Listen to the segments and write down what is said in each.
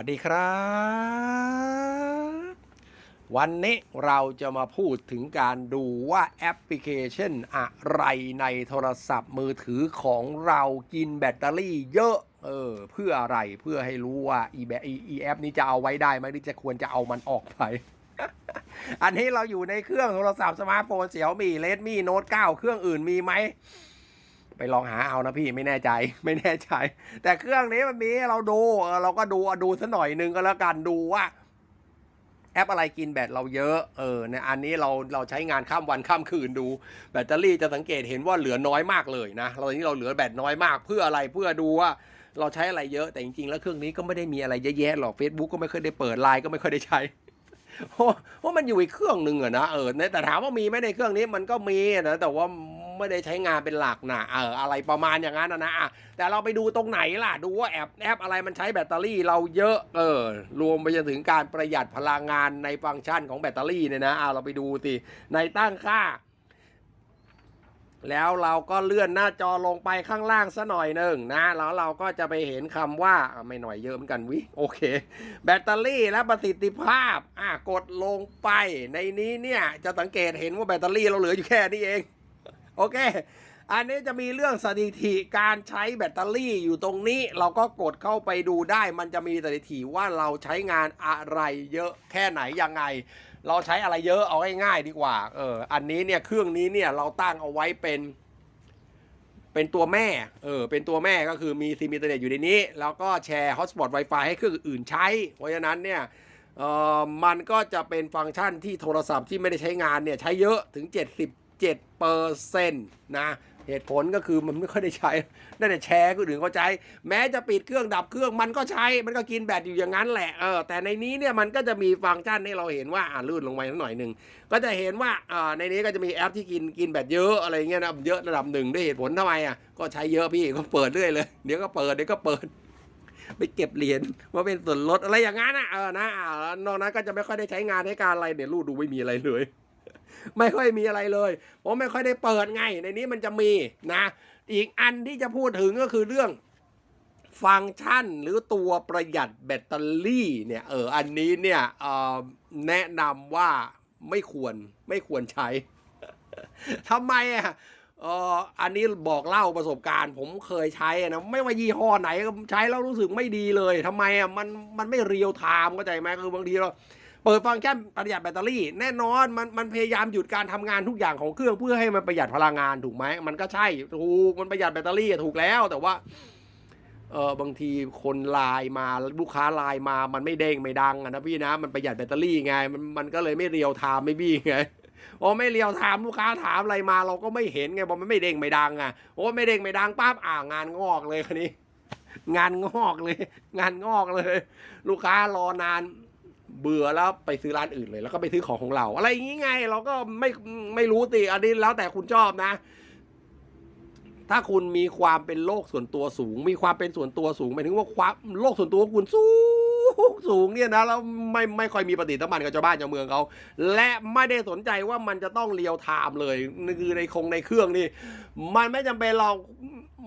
สวัสดีครับ วันนี้เราจะมาพูดถึงการดูว่าแอปพลิเคชันอะไรในโทรศัพท์มือถือของเรากินแบตเตอรี่เยอะ เออ เพื่ออะไรเพื่อให้รู้ว่าอีแบอีอีแอปนี้จะเอาไว้ได้ไหมหรือจะควรจะเอามันออกไป อันนี้เราอยู่ในเครื่องโทรศัพท์สมาร์ทโฟนเสี่ยวมี่เลดมี่โน้ต9เครื่องอื่นมีไหม ไปลองหาเอานะพี่ไม่แน่ใจไม่แน่ใจ แต่เครื่องนี้มันมีเราดูเออเราก็ดูดูสัหน่อยนึงก็แล้วกันดูว่า แอปอะไรกินแบตเราเยอะเออในอันนี้เราเราใช้งานข้ามวันข้ามคืนดู แบตเตอรี่จะสังเกตเห็นว่าเหลือน้อยมากเลยนะเราตอนนี้เราเหลือแบตน้อยมากเพื่ออะไรเพื่อดูว่าเราใช้อะไรเยอะแต่จริง ๆ แล้วเครื่องนี้ก็ไม่ได้มีอะไรเยอะแยะหรอก Facebook ก็ไม่เคยได้เปิดไลน์ก็ไม่ค่อยได้ใช้เพราะเพราะมันอยู่อีกเครื่องหนึ่งอะนะเออแต่ถามว่ามีไหมในเครื่องนี้มันก็มีนะแต่ว่า ไม่ได้ใช้งานเป็นหลักนะเอออะไรประมาณอย่างนั้นนะแต่เราไปดูตรงไหนล่ะ ดูว่าแอปแอปอะไรมันใช้แบตเตอรี่เราเยอะเออรวมไปจนถึงการประหยัดพลังงานในฟังก์ชันของแบตเตอรี่เนี่ยนะอะเราไปดูสิในตั้งค่าแล้วเราก็เลื่อนหน้าจอลงไปข้างล่างซะหน่อยหนึ่งนะ แล้วเราก็จะไปเห็นคำว่าไม่หน่อยเยอะเหมือนกันวิโอเค แบตเตอรี่และประสิทธิภาพอะกดลงไปในนี้เนี่ยจะสังเกตเห็นว่าแบตเตอรี่เราเหลืออยู่แค่นี้เอง โอเค อันนี้จะมีเรื่องสถิติการใช้แบตเตอรี่อยู่ตรงนี้ เราก็กดเข้าไปดูได้ มันจะมีสถิติว่าเราใช้งานอะไรเยอะแค่ไหนยังไง เราใช้อะไรเยอะเอาง่ายๆดีกว่า เออ อันนี้เนี่ยเครื่องนี้เนี่ยเราตั้งเอาไว้เป็นเป็นตัวแม่ เออ เป็นตัวแม่ก็คือมีซิมอินเทอร์เน็ตอยู่ในนี้ แล้วก็แชร์ฮอตสปอตไวไฟให้เครื่องอื่นใช้ เพราะฉะนั้นเนี่ย เออมันก็จะเป็นฟังก์ชันที่โทรศัพท์ที่ไม่ได้ใช้งานเนี่ย ใช้เยอะถึง 70 37%นะเหตุผลก็คือมันไม่ค่อยได้ใช้ ได้แต่แชร์คนอื่นเขาใช้ แม้จะปิดเครื่องดับเครื่องมันก็ใช้ มันก็กินแบตอยู่อย่างนั้นแหละ เออ แต่ในนี้เนี่ยมันก็จะมีฟังก์ชันให้เราเห็นว่า อ่าลื่นลงไปหน่อยหนึ่ง ก็จะเห็นว่า อ่า ในนี้ก็จะมีแอปที่กิน กินแบตเยอะอะไรเงี้ยนะ เยอะระดับหนึ่งด้วยเหตุผลทำไมอะ ก็ใช้เยอะพี่ ก็เปิดเรื่อยเลย เดี๋ยวก็เปิด เดี๋ยวก็เปิด ไปเก็บเหรียญว่าเป็นส่วนลดอะไรอย่างนั้นอะ เออ นะ นอกนั้นก็จะไม่ค่อยได้ใช้งานให้การอะไรเนี่ยรูดดูไม่มีอะไรเลย ไม่ค่อยมีอะไรเลยผมไม่ค่อยได้เปิดไง ในนี้มันจะมีนะ อีกอันที่จะพูดถึงก็คือเรื่องฟังก์ชันหรือตัวประหยัดแบตเตอรี่เนี่ยเอออันนี้เนี่ยออแนะนำว่าไม่ควรไม่ควรใช้ทำไมอะเอออันนี้บอกเล่าประสบการณ์ ผมเคยใช้อะนะไม่ว่ายี่ห้อไหนใช้แล้วรู้สึกไม่ดีเลยทำไมอะมันมันไม่เรียวไทม์เข้าใจไหมคือบางทีเรา เปิดฟังก์ชันประหยัดแบตเตอรี่ แน่นอนมันมันพยายามหยุดการทำงานทุกอย่างของเครื่องเพื่อให้มันประหยัดพลังงานถูกไหมมันก็ใช่ถูกมันประหยัดแบตเตอรี่ถูกแล้ว แต่ว่าเออบางทีคนไลน์มาลูกค้าไลน์มามันไม่เด้งไม่ดังนะพี่นะมันประหยัดแบตเตอรี่ไง มันมันก็เลยไม่เรียวไทม์ไม่บี้ไงโอ้ไม่เรียวไทม์ลูกค้าถามอะไรมาเราก็ไม่เห็นไงบอกมันไม่เด้งไม่ดังอะโอ้ไม่เด้งไม่ดังปั๊บอ่างานงอกเลยคันนี้ งานงอกเลย งานงอกเลย ลูกค้ารอนาน เบื่อแล้วไปซื้อร้านอื่นเลย แล้วก็ไปซื้อของของเรา อะไรอย่างงี้ไง เราก็ไม่ไม่รู้ติอันนี้แล้วแต่คุณชอบนะ ถ้าคุณมีความเป็นโลกส่วนตัวสูง มีความเป็นส่วนตัวสูงหมายถึงว่าความโลกส่วนตัวของคุณสูงสูงเนี่ยนะแล้วไม่ไม่ค่อยมีปฏิสัมพันธ์กับชาวบ้านชาวเมืองเขาและไม่ได้สนใจว่ามันจะต้องเรียวไทม์เลยคือในคงในเครื่องนี่มันไม่จำเป็นเรา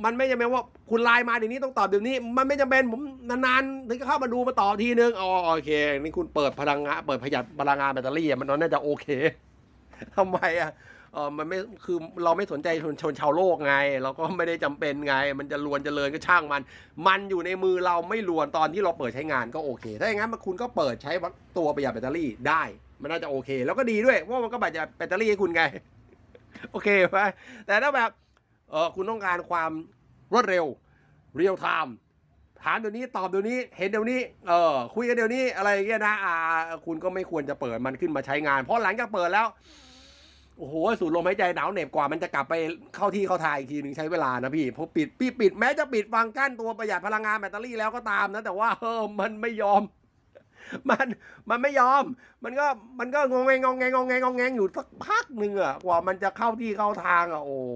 มันไม่จำเป็นว่าคุณไลน์มาเดี๋ยวนี้ต้องตอบเดี๋ยวนี้ มันไม่จำเป็นผมนานๆถึงจะเข้ามาดูมาตอบทีนึงอ๋อโอเค นี่คุณเปิดพลังงานเปิดประหยัดพลังงานแบตเตอรี่อะมันน่าจะโอเคทำไมอะเออมันไม่คือเราไม่สนใจชนชนชาวโลกไง เราก็ไม่ได้จำเป็นไง มันจะลวนจเจริญก็ช่างมัน มันอยู่ในมือเราไม่ลวนตอนที่เราเปิดใช้งานก็โอเค ถ้าอย่างนั้นคุณก็เปิดใช้ตัวประหยัดแบตเตอรี่ได้ มันน่าจะโอเค แล้วก็ดีด้วยเพรามันก็ประหยัดแบตเตอรี่ให้คุณไง โอเคไหมแต่ถ้าแบบ เออคุณต้องการความรวดเร็วเรียลไทม์ถามเดี๋ยวนี้ตอบเดี๋ยวนี้เห็นเดี๋ยวนี้เออคุยกันเดี๋ยวนี้อะไรเงี้ยนะอ่าคุณก็ไม่ควรจะเปิดมันขึ้นมาใช้งาน เพราะหลังจากเปิดแล้วโอ้โหสูดลมหายใจหนาวเหน็บกว่ามันจะกลับไปเข้าที่เข้าทางอีกทีหนึ่งใช้เวลานะพี่เพราะปิดพี่ปิดแม้จะปิดฟังก์ชันตัวประหยัดพลังงานแบตเตอรี่แล้วก็ตามนะแต่ว่าเออมันไม่ยอม มันมันไม่ยอม มันก็มันก็งงแงงงแงงงแงงงแงงอยู่สักพักหนึ่งอะกว่ามันจะเข้าที่เข้าทางอะโอ้โห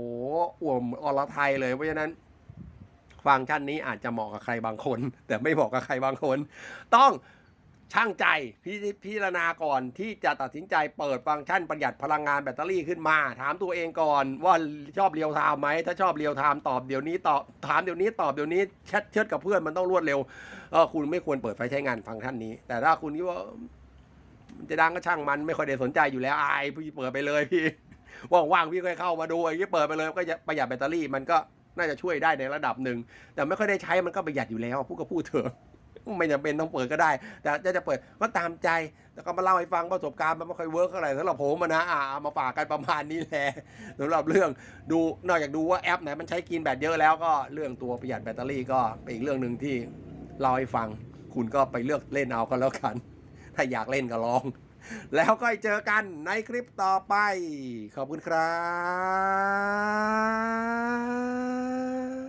อ่วมอรไทยเลยเพราะฉะนั้น ฟังก์ชันนี้อาจจะเหมาะกับใครบางคน แต่ไม่เหมาะกับใครบางคน ต้อง ช่างใจพิพิจารณาก่อนที่จะตัดสินใจเปิดฟังก์ชันประหยัดพลังงานแบตเตอรี่ขึ้นมา ถามตัวเองก่อนว่าชอบเรียวไทม์ไหมถ้าชอบเรียวไทม์ตอบเดี๋ยวนี้ตอบถามเดี๋ยวนี้ตอบเดี๋ยวนี้แชทเชิดกับเพื่อนมันต้องรวดเร็วเออคุณไม่ควรเปิดไฟใช้งานฟังก์ชันนี้ แต่ถ้าคุณคิดว่ามันจะดังก็ช่างมันไม่ค่อยได้สนใจอยู่แล้วอายพี่เปิดไปเลยพี่ว่างๆพี่ค่อยเข้ามาดูไอ้ที่เปิดไปเลยก็จะประหยัดแบตเตอรี่มันก็น่าจะช่วยได้ในระดับหนึ่งแต่ไม่ค่อยได้ใช้มันก็ประหยัดอยู่แล้วพูดก็พูดเถอะ ไม่จำเป็นต้องเปิดก็ได้ แต่จะจะเปิดก็ตามใจแต่ก็มาเล่าให้ฟังประสบการณ์มันไม่ค่อยเวิร์กเท่าไหร่สำหรับผมนะอ่าเอามาฝากกันประมาณนี้แหละสำหรับเรื่องดูนอกจากดูว่าแอปไหนมันใช้กินแบตเยอะแล้วก็เรื่องตัวประหยัดแบตเตอรี่ก็เป็นอีกเรื่องหนึ่งที่เล่าให้ฟัง คุณก็ไปเลือกเล่นเอาก็แล้วกัน ถ้าอยากเล่นก็ลอง แล้วก็เจอกันในคลิปต่อไป ขอบคุณครับ